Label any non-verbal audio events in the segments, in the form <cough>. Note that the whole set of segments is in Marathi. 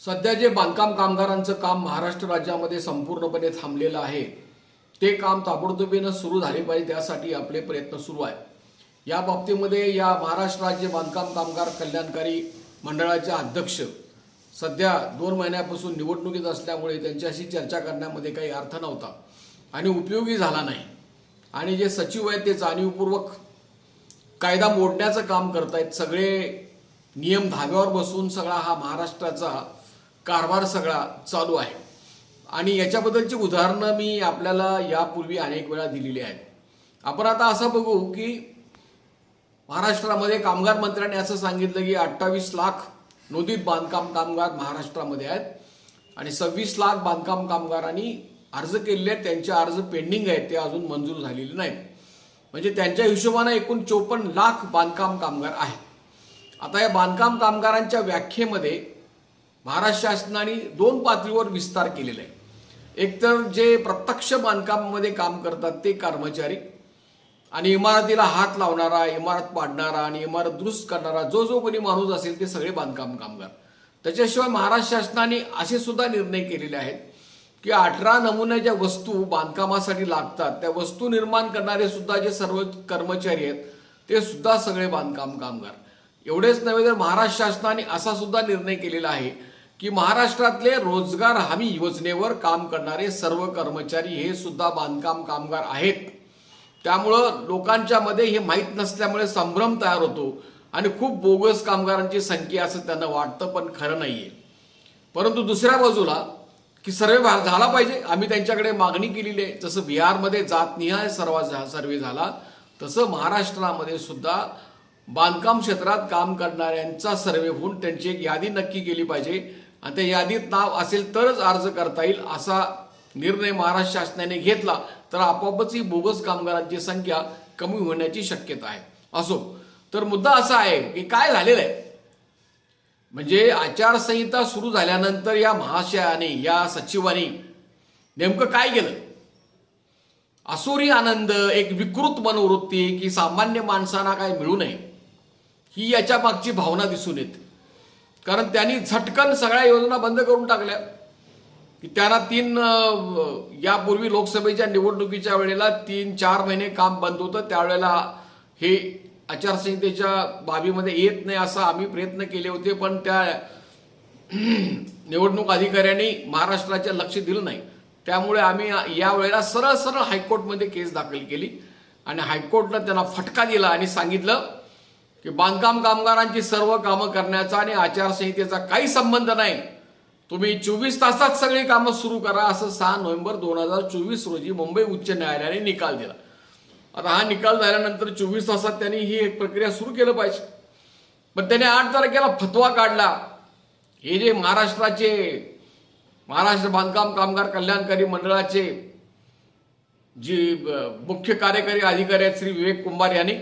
सध्या जे बांधकाम कामगारांचं काम महाराष्ट्र राज्यामध्ये संपूर्णपणे थांबलेलं आहे ते काम ताबडतोबीनं सुरू झाले पाहिजे त्यासाठी आपले प्रयत्न सुरू आहेत. या बाबतीमध्ये या महाराष्ट्र राज्य बांधकाम कामगार कल्याणकारी मंडळाचे अध्यक्ष सध्या दोन महिन्यापासून निवडणुकीत असल्यामुळे त्यांच्याशी चर्चा करण्यामध्ये काही अर्थ नव्हता आणि उपयोगी झाला नाही. आणि जे सचिव आहेत ते जाणीवपूर्वक कायदा मोडण्याचं काम करतायत. सगळे नियम धाब्यावर बसून सगळा हा महाराष्ट्राचा कारभार सगळा चालू आहे. आणि याच्याबद्दलची उदाहरणं मी आपल्याला यापूर्वी अनेक वेळा दिलेली आहेत. आपण आता असं बघू की महाराष्ट्रामध्ये कामगार मंत्र्यांनी असं सांगितलं की अठ्ठावीस लाख नोंदीत बांधकाम कामगार महाराष्ट्रामध्ये आहेत आणि सव्वीस लाख बांधकाम कामगारांनी अर्ज केलेले आहेत. त्यांचे अर्ज पेंडिंग आहेत. ते अजून मंजूर झालेले नाहीत. म्हणजे त्यांच्या हिशोबानं एकूण चोपन्न लाख बांधकाम कामगार आहेत. आता या बांधकाम कामगारांच्या व्याख्येमध्ये महाराष्ट्र शासनाने दोन पातळीवर विस्तार केलेला आहे. एकतर जे प्रत्यक्ष बांधकामामध्ये काम करतात ते कर्मचारी आणि इमारतीला हात लावणारा इमारत पाडणारा आणि इमारत दुरुस्त करणारा जो जो कोणी माणूस असेल ते सगळे बांधकाम कामगार. त्याच्याशिवाय महाराष्ट्र शासनाने असे सुद्धा निर्णय केलेले आहेत की अठरा नमुन्याच्या वस्तू बांधकामासाठी लागतात त्या वस्तू निर्माण करणारे सुद्धा जे सर्व कर्मचारी आहेत ते सुद्धा सगळे बांधकाम कामगार. एवढेच नव्हे तर महाराष्ट्र शासनाने असा सुद्धा निर्णय केलेला आहे की महाराष्ट्रातले रोजगार हमी योजनेवर काम करणारे सर्व कर्मचारी हे सुद्धा बांधकाम कामगार आहेत. त्यामुळं लोकांच्या मध्ये हे माहीत नसल्यामुळे संभ्रम तयार होतो आणि खूप बोगस कामगारांची संख्या असं त्यांना वाटतं पण खरं नाही आहे परंतु दुसऱ्या बाजूला की सर्वे भा- झाला पाहिजे. आम्ही त्यांच्याकडे मागणी केलेली आहे. जसं बिहारमध्ये जातनिहाय सर्व सर्वे झाला तसं महाराष्ट्रामध्ये सुद्धा बांधकाम क्षेत्रात काम करणाऱ्यांचा सर्वे होऊन त्यांची एक यादी नक्की केली पाहिजे. आणि त्या यादीत नाव असेल तरच अर्ज करता येईल असा निर्णय महाराष्ट्र शासनाने घेतला तर आपोआपच ही बोगस कामगारांची संख्या कमी होण्याची शक्यता आहे. असो तर मुद्दा असा आहे की काय झालेलं आहे? म्हणजे आचारसंहिता सुरू झाल्यानंतर या महाशयाने या सचिवाने नेमकं काय केलं? असुरी आनंद एक विकृत मनोवृत्ती की सामान्य माणसांना काय मिळू नये ही याच्या मागची भावना दिसून येते. कारण त्यांनी झटकन सगळ्या योजना बंद करून टाकल्या. की त्यांना तीन यापूर्वी लोकसभेच्या निवडणुकीच्या वेळेला तीन चार महिने काम बंद होतं. त्यावेळेला हे आचारसंहितेच्या बाबीमध्ये येत नाही असा आम्ही प्रयत्न केले होते पण त्या निवडणूक अधिकाऱ्यांनी महाराष्ट्राच्या लक्ष दिलं नाही. त्यामुळे आम्ही यावेळेला सरळ सरळ हायकोर्टमध्ये केस दाखल केली आणि हायकोर्टनं त्यांना फटका दिला आणि सांगितलं की बांधकाम कामगारांची सर्व कामं करण्याचा आणि आचारसंहितेचा काही संबंध नाही. तुम्ही चोवीस तासात सगळी कामं सुरू करा असं सहा नोव्हेंबर दोन हजार चोवीस रोजी मुंबई उच्च न्यायालयाने निकाल दिला. आता हा निकाल झाल्यानंतर चोवीस तासात त्यांनी ही एक प्रक्रिया सुरू केलं पाहिजे. पण त्याने आठ तारखेला फतवा काढला. हे जे महाराष्ट्राचे महाराष्ट्र बांधकाम कामगार कल्याणकारी मंडळाचे जी मुख्य कार्यकारी अधिकारी आहेत श्री विवेक कुंभार यांनी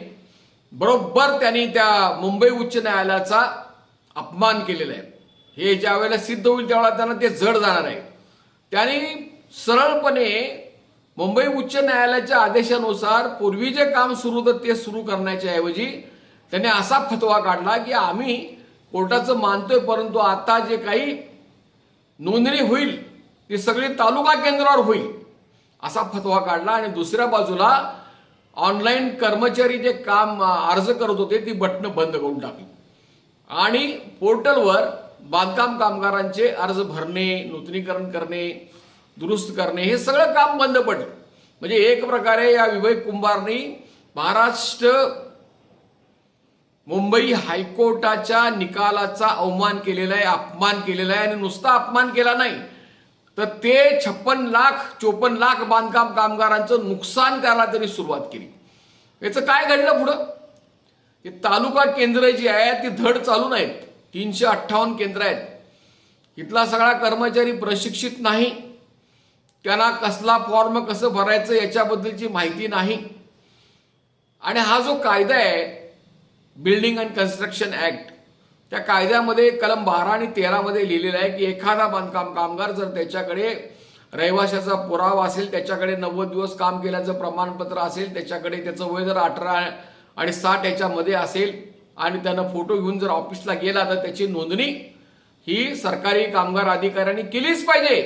बरोबर त्यांनी त्या मुंबई उच्च न्यायालयाचा अपमान केलेला आहे. हे ज्या वेळेला सिद्ध होईल त्यावेळेला त्यांना ते जड जाणार आहे. त्यांनी सरळपणे मुंबई उच्च न्यायालयाच्या आदेशानुसार पूर्वी जे काम सुरू होतं ते सुरू करण्याच्या ऐवजी त्यांनी असा फतवा काढला की आम्ही कोर्टाचं मानतोय परंतु आता जे काही नोंदणी होईल ती सगळी तालुका केंद्रावर होईल असा फतवा काढला. आणि दुसऱ्या बाजूला ऑनलाईन कर्मचारी जे काम अर्ज करत होते ती बटणं बंद करून टाकली. आणि पोर्टलवर बांधकाम कामगारांचे अर्ज भरणे नूतनीकरण करणे दुरुस्त करणे हे सगळं काम बंद पडलं. म्हणजे एक प्रकारे या विवेक कुंभारनी महाराष्ट्र मुंबई हायकोर्टाच्या निकालाचा अवमान केलेला आहे अपमान केलेला आहे आणि नुसता अपमान केला नाही. तर ते छप्पन लाख चोपन्न लाख बांधकाम कामगारांचं नुकसान करायला त्यांनी सुरुवात केली. याचं काय घडलं पुढं? हे तालुका केंद्र जी आहेत ती धड चालू नाहीत. तीनशे अठ्ठावन्न केंद्र आहेत. इथला सगळा कर्मचारी प्रशिक्षित नाही. त्यांना कसला फॉर्म कसं भरायचं याच्याबद्दलची माहिती नाही. आणि हा जो कायदा आहे बिल्डिंग अँड कन्स्ट्रक्शन ऍक्ट त्या कायद्यामध्ये कलम बारा आणि तेरामध्ये लिहिलेलं आहे की एखादा बांधकाम कामगार जर त्याच्याकडे रहिवाशाचा पुरावा असेल त्याच्याकडे नव्वद दिवस काम केल्याचं प्रमाणपत्र असेल त्याच्याकडे त्याचं वय जर अठरा आणि साठ याच्यामध्ये असेल आणि त्यानं फोटो घेऊन जर ऑफिसला गेला तर त्याची नोंदणी ही सरकारी कामगार अधिकाऱ्यांनी केलीच पाहिजे.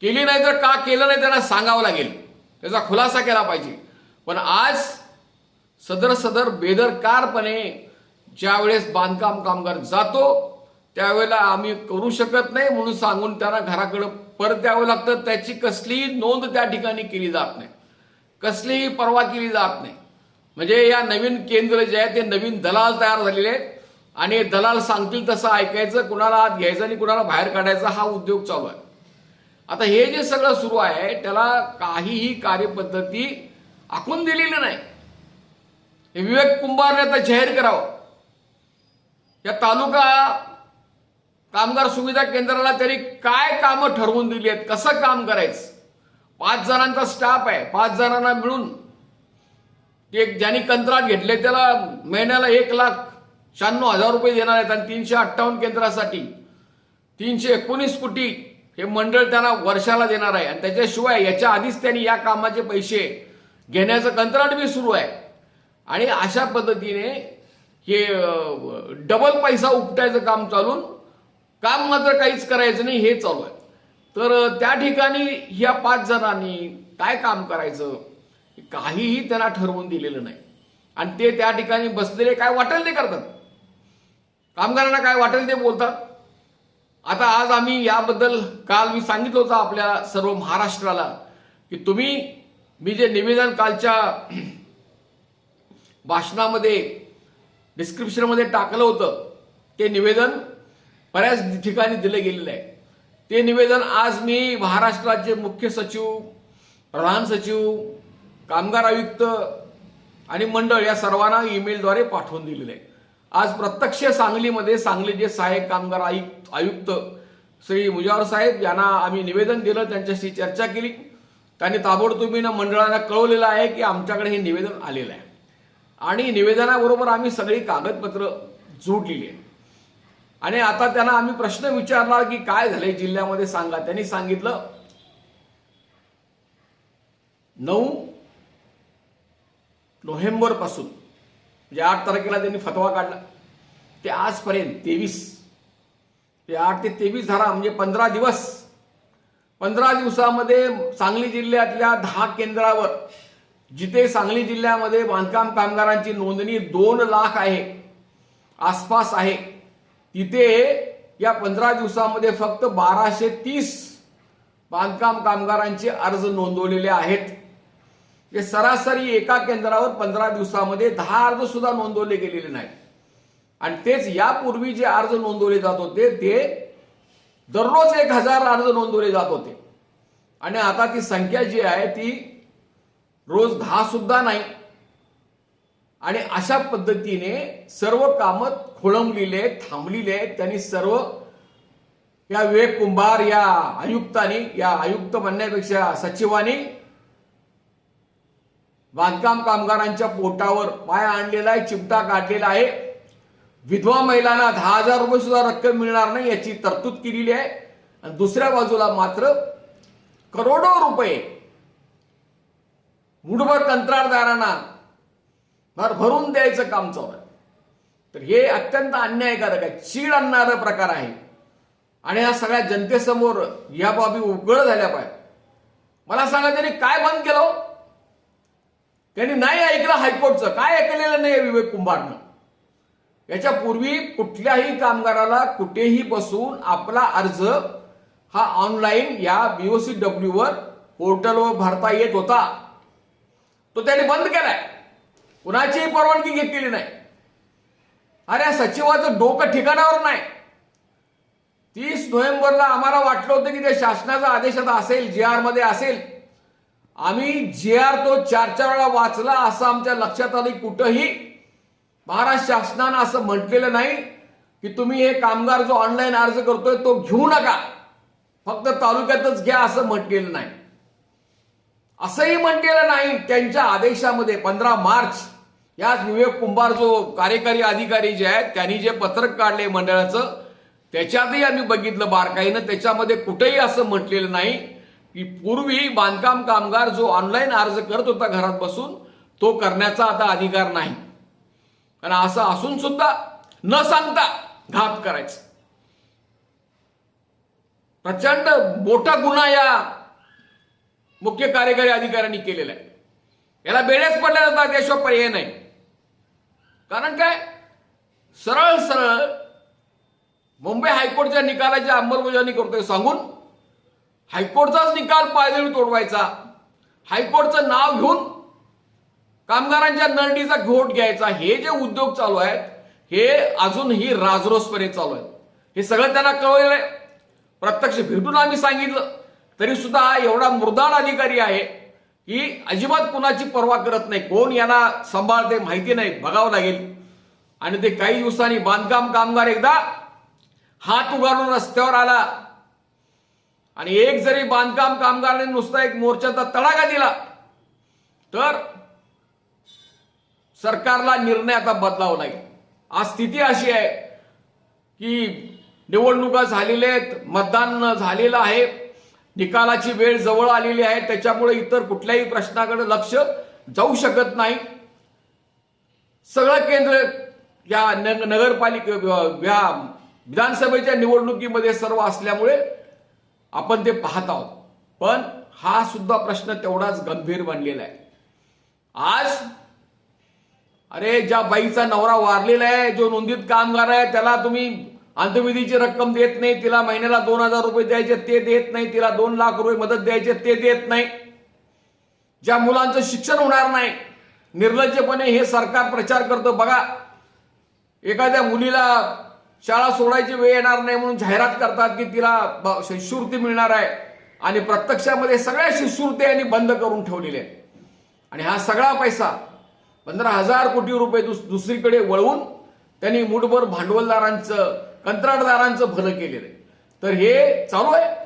केली नाही तर का केलं नाही त्यांना सांगावं लागेल. त्याचा खुलासा केला पाहिजे. पण आज सदर सदर बेदरकारपणे ज्यावेळेस बांधकाम कामगार जातो त्यावेळेला आम्ही करू शकत नाही म्हणून सांगून त्यांना घराकडे परत द्यावं लागतं. त्याची कसलीही नोंद त्या ठिकाणी केली जात नाही. कसलीही पर्वा केली जात नाही. म्हणजे या नवीन केंद्र जे आहे ते नवीन दलाल तयार झालेले आहेत. आणि दलाल सांगतील तसं ऐकायचं कुणाला आत घ्यायचं आणि कुणाला बाहेर काढायचा हा उद्योग चालू आहे. आता हे जे सगळं सुरू आहे त्याला काहीही कार्यपद्धती आखून दिलेली नाही. विवेक कुंभारने आता जाहीर करावं. या तालुका कामगार सुविधा केंद्राला तरी काय कामं ठरवून दिली आहेत? कसं काम करायचं? पाच जणांचा स्टाफ आहे. पाच जणांना मिळून ते ज्यांनी कंत्राट घेतले त्याला महिन्याला एक लाख शहाण्णव हजार रुपये देणार आहेत आणि तीनशे अठ्ठावन्न केंद्रासाठी तीनशे एकोणीस कोटी हे मंडळ त्यांना वर्षाला देणार आहे. आणि त्याच्याशिवाय याच्या आधीच त्यांनी या कामाचे पैसे घेण्याचं कंत्राट बी सुरू आहे. आणि अशा पद्धतीने हे डबल पैसा उपटायचं काम चालून काम मात्र काहीच करायचं नाही हे चालू आहे. तर त्या ठिकाणी ह्या पाच जणांनी काय काम करायचं काहीही त्यांना ठरवून दिलेलं नाही. आणि ते त्या ठिकाणी बसलेले काय वाटेल ते करतात. कामगारांना काय वाटेल ते बोलतात. आता आज आम्ही याबद्दल काल मी सांगितलं होतं आपल्या सर्व महाराष्ट्राला की तुम्ही मी जे निवेदन कालच्या <clears throat> भाषणामध्ये डिस्क्रिप्शनमध्ये टाकलं होतं. ते निवेदन बऱ्याच ठिकाणी दिलं गेलेलं आहे. ते निवेदन आज मी महाराष्ट्राचे मुख्य सचिव प्रधान सचिव कामगार आयुक्त आणि मंडळ या सर्वांना ईमेलद्वारे पाठवून दिलेलं आहे. आज प्रत्यक्ष सांगलीमध्ये सांगलीचे सहाय्यक कामगार आयुक्त आयुक्त श्री मुजावर साहेब यांना आम्ही निवेदन दिलं त्यांच्याशी चर्चा केली. त्यांनी ताबडतोबीनं मंडळाला कळवलेलं आहे की आमच्याकडे हे निवेदन आलेलं आहे. आणि निवेदनाबरोबर आम्ही सगळी कागदपत्र जोडलेली आहेत. आणि आता त्यांना आम्ही प्रश्न विचारला की काय झालंय जिल्ह्यामध्ये सांगा. त्यांनी सांगितलं नऊ नोव्हेंबरपासून म्हणजे आठ तारखेला त्यांनी फतवा काढला. ते आजपर्यंत तेवीस ते आठ ते तेवीस धारा म्हणजे पंधरा दिवस पंधरा दिवसामध्ये सांगली जिल्ह्यातल्या दहा केंद्रावर जिथे सांगली जिल्ह्यामध्ये बांधकाम कामगारांची नोंदणी दोन लाख आहे आसपास आहे तिथे या पंधरा दिवसामध्ये फक्त बाराशे तीस बांधकाम कामगारांचे अर्ज नोंदवलेले आहेत. जे सरासरी एका केंद्रावर पंधरा दिवसामध्ये दहा अर्ज सुद्धा नोंदवले गेलेले नाहीत. आणि तेच यापूर्वी जे अर्ज नोंदवले जात होते ते दररोज एक हजार अर्ज नोंदवले जात होते. आणि आता ती संख्या जी आहे ती रोज दहा सुद्धा नाही. आणि अशा पद्धतीने सर्व कामं खोळंबलेले आहेत, थांबलेले आहेत. त्यांनी सर्व या विवेक कुंभार या आयुक्तांनी या आयुक्त म्हणण्यापेक्षा सचिवांनी बांधकाम कामगारांच्या पोटावर पाय आणलेला आहे चिमटा काढलेला आहे. विधवा महिलांना दहा हजार रुपये सुद्धा रक्कम मिळणार नाही याची तरतूद केलेली आहे. आणि दुसऱ्या बाजूला मात्र करोडो रुपये मुठभर कंत्राटदारांना भर भरून द्यायचं काम चालू आहे. तर हे अत्यंत अन्यायकारक आहे. चीड आणणारा प्रकार आहे. आणि या सगळ्या जनतेसमोर या बाबी उघड झाल्या पाहिजे मला सांगा त्यांनी काय बंद केलं हो? त्यांनी नाही ऐकलं हायकोर्टचं. काय ऐकलेलं नाही विवेक कुंभारनं? याच्या पूर्वी कुठल्याही कामगाराला कुठेही बसून आपला अर्ज हा ऑनलाईन या बीओसी डब्ल्यू वर पोर्टलवर भरता येत होता. तो त्याने बंद केलाय. कुणाचीही परवानगी घेतलेली नाही. अरे सचिवाचं डोकं ठिकाणावर नाही. तीस नोव्हेंबरला आम्हाला वाटलं होतं की ते शासनाचा आदेश आता असेल जे आरमध्ये असेल. आम्ही जे आर तो चार चार वेळा वाचला असं आमच्या लक्षात आलं कुठंही महाराष्ट्र शासनानं असं म्हटलेलं नाही की तुम्ही हे कामगार जो ऑनलाईन अर्ज करतोय तो घेऊ नका. फक्त तालुक्यातच घ्या असं म्हटलेलं नाही. असंही म्हटलेलं नाही त्यांच्या आदेशामध्ये पंधरा मार्च याच विवेक कुंभार जो कार्यकारी अधिकारी जे आहेत त्यांनी जे पत्रक काढले मंडळाचं त्याच्यातही आम्ही बघितलं बारकाईनं त्याच्यामध्ये कुठेही असं म्हटलेलं नाही की पूर्वी बांधकाम कामगार जो ऑनलाईन अर्ज करत होता घरात बसून तो करण्याचा आता अधिकार नाही. कारण असं असून सुद्धा न सांगता घात करायचं. प्रचंड मोठा गुन्हा या मुख्य कार्यकारी अधिकाऱ्यांनी केलेला आहे. याला बेड्याच पडल्या जातात याशिवाय पर्याय नाही. कारण काय? सरळ सरळ मुंबई हायकोर्टच्या निकालाची अंमलबजावणी करतोय. सांगून हायकोर्टचाच निकाल पायदळी तोडवायचा. हायकोर्टचं नाव घेऊन कामगारांच्या नरडीचा घोट घ्यायचा. हे जे उद्योग चालू आहेत हे अजूनही राजरोसपणे चालू आहेत. हे सगळं त्यांना कळवलेलं आहे. प्रत्यक्ष भेटून आम्ही सांगितलं. तरी सुद्धा हा एवढा मृदान अधिकारी आहे की अजिबात कुणाची पर्वा करत नाही. कोण यांना सांभाळते माहिती नाही बघावं लागेल. आणि ते काही दिवसांनी बांधकाम कामगार एकदा हात उगारून रस्त्यावर आला. आणि एक जरी बांधकाम कामगाराने नुसता एक मोर्चाचा तडाखा दिला तर सरकारला निर्णय आता बदलावा लागेल. आज स्थिती अशी आहे की निवडणुका झालेल्या आहेत मतदान झालेलं आहे. निकालाची वेळ जवळ आलेली आहे त्याच्यामुळे इतर कुठल्याही प्रश्नाकडे लक्ष जाऊ शकत नाही. सगळं केंद्र या न- नगरपालिका या विधानसभेच्या निवडणुकीमध्ये सर्व असल्यामुळे आपण ते पाहत आहोत. पण हा सुद्धा प्रश्न तेवढाच गंभीर बनलेला आहे. आज अरे ज्या बाईचा नवरा वारलेला आहे जो नोंदीत कामगार आहे त्याला तुम्ही अंतविधीची रक्कम देत नाही तिला महिन्याला दोन हजार रुपये द्यायचे ते देत नाही तिला दोन लाख रुपये मदत द्यायचे ते देत नाही. ज्या मुलांचं शिक्षण होणार नाही निर्लज्जपणे हे सरकार प्रचार करतं. बघा एखाद्या मुलीला शाळा सोडायची वेळ येणार नाही म्हणून जाहिरात करतात की तिला शिष्यवृत्ती मिळणार आहे. आणि प्रत्यक्षामध्ये सगळ्या शिष्यवृत्ती यांनी बंद करून ठेवलेल्या आहेत. आणि हा सगळा पैसा पंधरा हजार कोटी रुपये दुस- दुसरीकडे वळवून त्यांनी मुठभर भांडवलदारांचं कंत्राटदारांचं भलं केलेलं आहे. तर हे चालू आहे.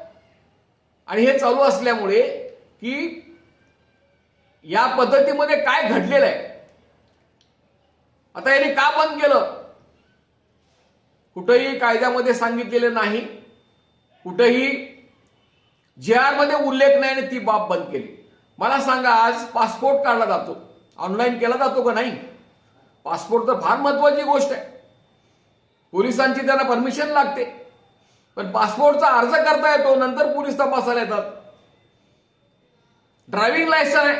आणि हे चालू असल्यामुळे की या पद्धतीमध्ये काय घडलेलं आहे? आता यांनी का बंद केलं? कुठंही कायद्यामध्ये सांगितलेलं नाही. कुठंही जे आरमध्ये उल्लेख नाही आणि ती बाब बंद केली. मला सांगा आज पासपोर्ट काढला जातो. ऑनलाईन केला जातो का नाही? पासपोर्ट तर फार महत्वाची गोष्ट आहे. पोलिसांची त्यांना परमिशन लागते. पण पासपोर्टचा अर्ज करता येतो नंतर पोलीस तपासायला येतात. ड्रायव्हिंग लायसन आहे.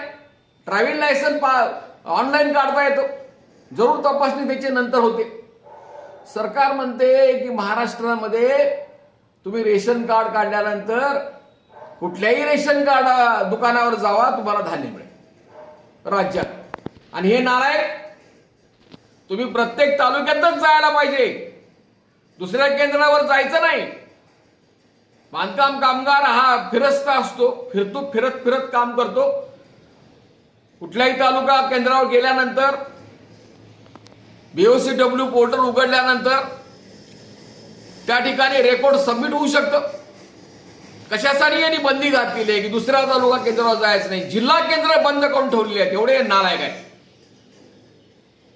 ड्रायव्हिंग लायसन पा ऑनलाईन काढता येतो. जरूर तपासणी त्याची नंतर होते. सरकार म्हणते की महाराष्ट्रामध्ये तुम्ही रेशन कार्ड काढल्यानंतर कुठल्याही रेशन कार्ड दुकानावर जावा तुम्हाला धान्य मिळेल. राज्यात. आणि हे नारायक तुम्ही प्रत्येक तालुक्यातच जायला पाहिजे. दुसऱ्या केंद्रावर जायचं नाही. बांधकाम कामगार हा फिरस्ता असतो फिरतो फिरत फिरत काम करतो. कुठल्याही तालुका केंद्रावर गेल्यानंतर बीओसी डब्ल्यू पोर्टल उघडल्यानंतर त्या ठिकाणी रेकॉर्ड सबमिट होऊ शकतं. कशासाठी यांनी बंदी घातलेली आहे की दुसऱ्या तालुका केंद्रावर जायचं नाही? जिल्हा केंद्र बंद करून ठेवलेली आहेत एवढे नालायक आहे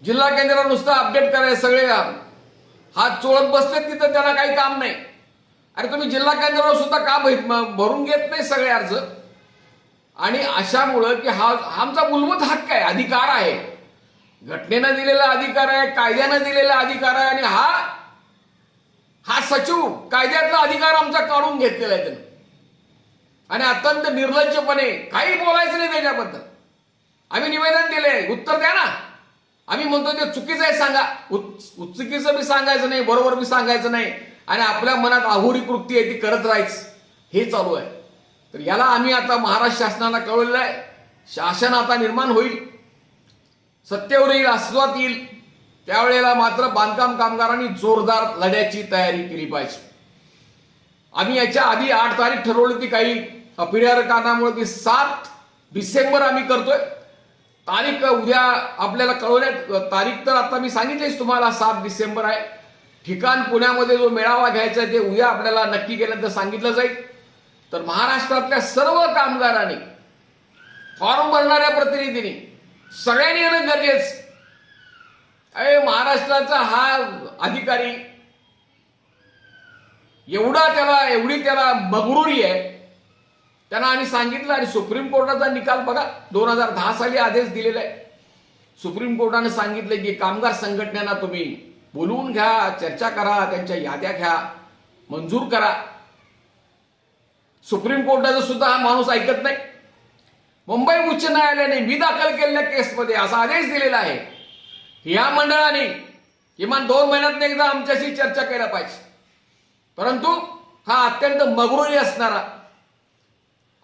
जिल्हा केंद्र नुसतं अपडेट करायचं सगळे हात चोळत बसले तिथं त्याला काही काम नाही. अरे तुम्ही जिल्हा केंद्रावर सुद्धा का भरून घेत नाही सगळे अर्ज? आणि अशामुळं की हा हा आमचा मूलभूत हक्क आहे अधिकार आहे. घटनेनं दिलेला अधिकार आहे कायद्यानं दिलेला अधिकार आहे आणि हा हा सचिव कायद्यातला अधिकार आमचा काढून घेतलेला आहे त्यानं. आणि अत्यंत निर्लज्जपणे काही बोलायचं नाही त्याच्याबद्दल. आम्ही निवेदन दिले उत्तर द्या ना. आम्ही म्हणतो ते चुकीचं आहे सांगा. उच- चुकीचं बी सांगायचं नाही बरोबर बी सांगायचं नाही. आणि आपल्या मनात आहुरी कृती आहे ती करत राहायच. हे चालू आहे. तर याला आम्ही आता महाराष्ट्र शासनाला कळवलेलं आहे. शासन आता निर्माण होईल. सत्तेवर येईल अस्तित्वात येईल. त्यावेळेला मात्र बांधकाम कामगारांनी जोरदार लढ्याची तयारी केली पाहिजे. आम्ही याच्या आधी आठ तारीख ठरवली ती काही अपरिहार्य कारणामुळे ती सात डिसेंबर आम्ही करतोय. तारीख उद्या आपल्याला कळवण्यात तारीख तर आता मी सांगितलीच तुम्हाला सात डिसेंबर आहे. ठिकाण पुण्यामध्ये जो मेळावा घ्यायचा आहे ते उद्या आपल्याला नक्की केल्यानंतर सांगितलं जाईल. तर महाराष्ट्रातल्या सर्व कामगारांनी फॉर्म भरणाऱ्या प्रतिनिधींनी सगळ्यांनी येणं गरजेच. अरे महाराष्ट्राचा हा अधिकारी एवढा त्याला एवढी त्याला मगरुरी आहे त्यांना आम्ही सांगितलं आणि सुप्रीम कोर्टाचा निकाल बघा. दोन हजार दहा साली आदेश दिलेला आहे. सुप्रीम कोर्टाने सांगितलं की कामगार संघटनेना तुम्ही बोलवून घ्या चर्चा करा त्यांच्या याद्या घ्या मंजूर करा. सुप्रीम कोर्टाचा सुद्धा हा माणूस ऐकत नाही. मुंबई उच्च न्यायालयाने मी दाखल केलेल्या केसमध्ये असा आदेश दिलेला आहे. या मंडळाने किमान दोन महिन्यात एकदा आमच्याशी चर्चा केल्या पाहिजे. परंतु हा अत्यंत मगरुरी असणारा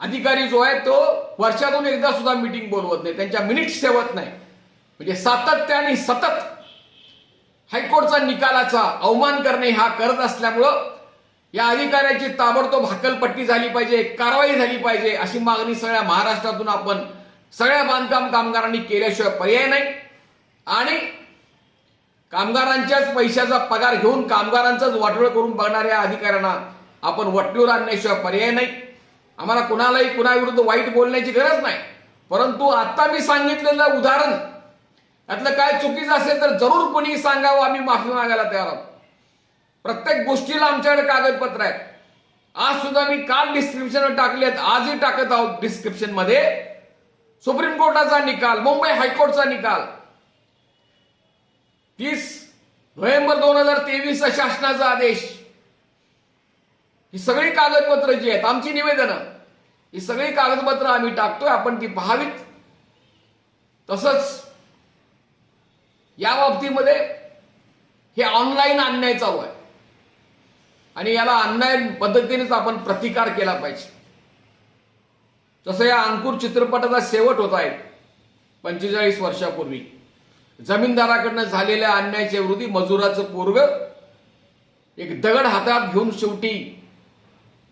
अधिकारी जो आहे तो वर्षातून एकदा सुद्धा मिटिंग बोलवत नाही. त्यांच्या मिनिट्स ठेवत नाही. म्हणजे सातत्याने सतत हायकोर्टचा निकालाचा अवमान करणे हा करत असल्यामुळं या अधिकाऱ्याची ताबडतोब हकलपट्टी झाली पाहिजे कारवाई झाली पाहिजे अशी मागणी सगळ्या महाराष्ट्रातून आपण सगळ्या बांधकाम कामगारांनी केल्याशिवाय पर्याय नाही. आणि कामगारांच्याच पैशाचा पगार घेऊन कामगारांचाच वाटोळ करून बघणाऱ्या अधिकाऱ्यांना आपण वट्टीवर आणण्याशिवाय पर्याय नाही. आम्हाला कुणालाही कुणाविरुद्ध वाईट बोलण्याची गरज नाही. परंतु आता मी सांगितलेलं उदाहरण यातलं काय चुकीचं असेल तर जरूर कोणी सांगावं आम्ही माफी मागायला तयार आहोत. प्रत्येक गोष्टीला आमच्याकडे कागदपत्र आहेत. आज सुद्धा मी काल डिस्क्रिप्शनवर टाकले आहेत आजही टाकत आहोत डिस्क्रिप्शनमध्ये. सुप्रीम कोर्टाचा निकाल मुंबई हायकोर्टचा निकाल. तीस नोव्हेंबर दोन हजार तेवीस शासनाचा आदेश. ही सगळी कागदपत्र जी आहेत आमची निवेदनं ही सगळी कागदपत्र आम्ही टाकतोय आपण ती पाहावीत. तसंच या बाबतीमध्ये हे ऑनलाईन अन्याय चालू आहे. आणि याला अन्याय पद्धतीनेच आपण प्रतिकार केला पाहिजे. तसं या अंकुर चित्रपटाचा शेवट होत आहे पंचेचाळीस वर्षापूर्वी. जमीनदाराकडनं झालेल्या अन्यायाच्या विरोधी मजुराचं पूर्व एक दगड हातात घेऊन शेवटी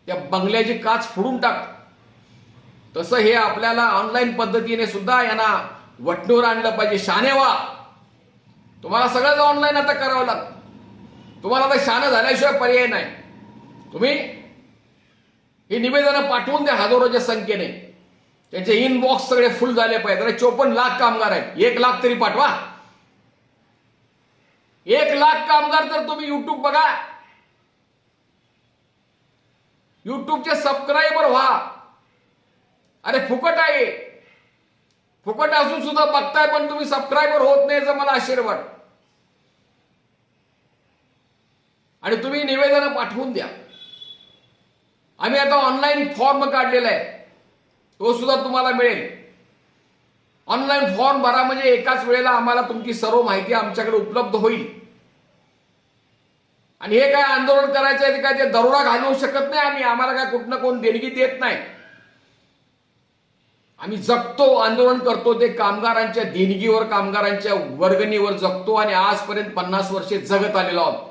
त्या बंगल्याची काच फोडून टाक. तसं हे आपल्याला ऑनलाईन पद्धतीने सुद्धा यांना वटणूर आणलं पाहिजे. शानेवा तुम्हाला सगळंच ऑनलाईन आता करावं लागतं. तुम्हाला आता शान झाल्याशिवाय पर्याय नाही. तुम्ही ही निवेदनं पाठवून द्या हजारोच्या संख्येने. त्यांचे इनबॉक्स सगळे फुल झाले पाहिजे. अरे चोपन्न लाख कामगार आहेत. एक लाख तरी पाठवा. एक लाख कामगार तर तुम्ही युट्यूब बघा. युट्यूबचे सबस्क्रायबर व्हा. अरे फुकट आहे. फुकट असून सुद्धा बघताय पण तुम्ही सबस्क्रायबर होत नाही याचं मला आशीर्वाद आणि तुम्ही निवेदन पाठवून द्या. आम्ही आता ऑनलाईन फॉर्म काढलेला आहे. तो सुद्धा तुम्हाला मिळेल. ऑनलाईन फॉर्म भरा म्हणजे एकाच वेळेला आम्हाला तुमची सर्व माहिती आमच्याकडे उपलब्ध होईल. आणि हे काय आंदोलन करायचं आहे काय ते दरोडा घालवू शकत नाही आम्ही. आम्हाला काय कुठनं कोण देणगी देत नाही. आम्ही जगतो आंदोलन करतो ते कामगारांच्या देणगीवर कामगारांच्या वर्गणीवर जगतो आणि आजपर्यंत पन्नास वर्षे जगत आलेलो आहोत.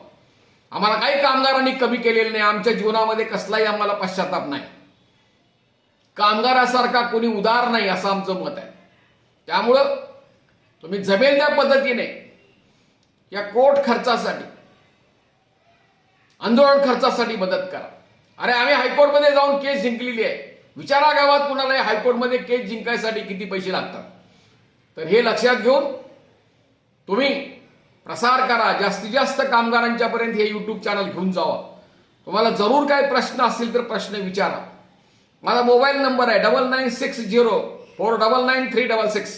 आम्हाला काही कामगारांनी कमी केलेलं नाही. आमच्या जीवनामध्ये कसलाही आम्हाला पश्चाताप नाही. कामगारासारखा कोणी उदार नाही असं आमचं मत आहे. त्यामुळं तुम्ही जमेल त्या पद्धतीने. या कोर्ट खर्चासाठी आंदोलन खर्चासाठी मदत करा. अरे आम्ही हायकोर्टमध्ये जाऊन केस जिंकलेली आहे. विचारा गावात कुणाला हायकोर्टमध्ये केस जिंकायसाठी किती पैसे लागतात. तर हे लक्षात घेऊन तुम्ही प्रसार करा. जास्तीत जास्त कामगारांच्या पर्यंत हे युट्यूब चॅनल घेऊन जावा. तुम्हाला जरूर काय प्रश्न असतील तर प्रश्न विचारा. माझा मोबाईल नंबर आहे double nine six zero four double nine three double six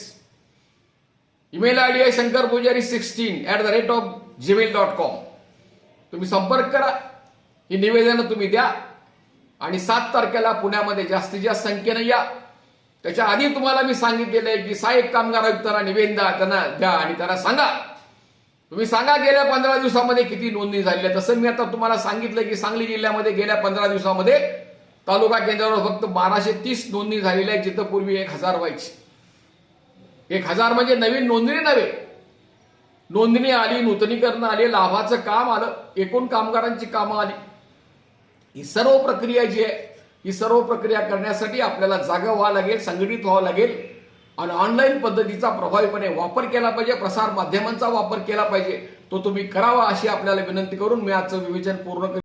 email I D आहे Shankar Pujari sixteen at the rate of Gmail dot com तुम्ही संपर्क करा. ही निवेदनं तुम्ही द्या. आणि सात तारखेला पुण्यामध्ये जास्तीत जास्त संख्येनं या. त्याच्या आधी तुम्हाला मी सांगितलेलं आहे की सहाय्यक कामगार आयुक्तांना निवेदन द्या त्यांना द्या आणि त्यांना सांगा. तुम्ही सांगा गेल्या पंधरा दिवसामध्ये किती नोंदणी झाली आहे. तसं मी आता तुम्हाला सांगितलं की सांगली जिल्ह्यामध्ये गेल्या पंधरा दिवसामध्ये तालुका केंद्रावर फक्त बाराशे तीस नोंदणी झालेल्या आहे जिथं पूर्वी एक हजार व्हायची. एक हजार म्हणजे नवीन नोंदणी नव्हे. नोंदणी आली नूतनीकरण आली लाभाचं काम आलं एकूण कामगारांची कामं आली. ही सर्व प्रक्रिया जी आहे ही सर्व प्रक्रिया करण्यासाठी आपल्याला जागा व्हावं लागेल संघटित व्हावं लागेल आणि ऑनलाईन पद्धतीचा प्रभावीपणे वापर केला पाहिजे प्रसार माध्यमांचा वापर केला पाहिजे. तो तुम्ही करावा अशी आपल्याला विनंती करून मी आजचं विवेचन पूर्ण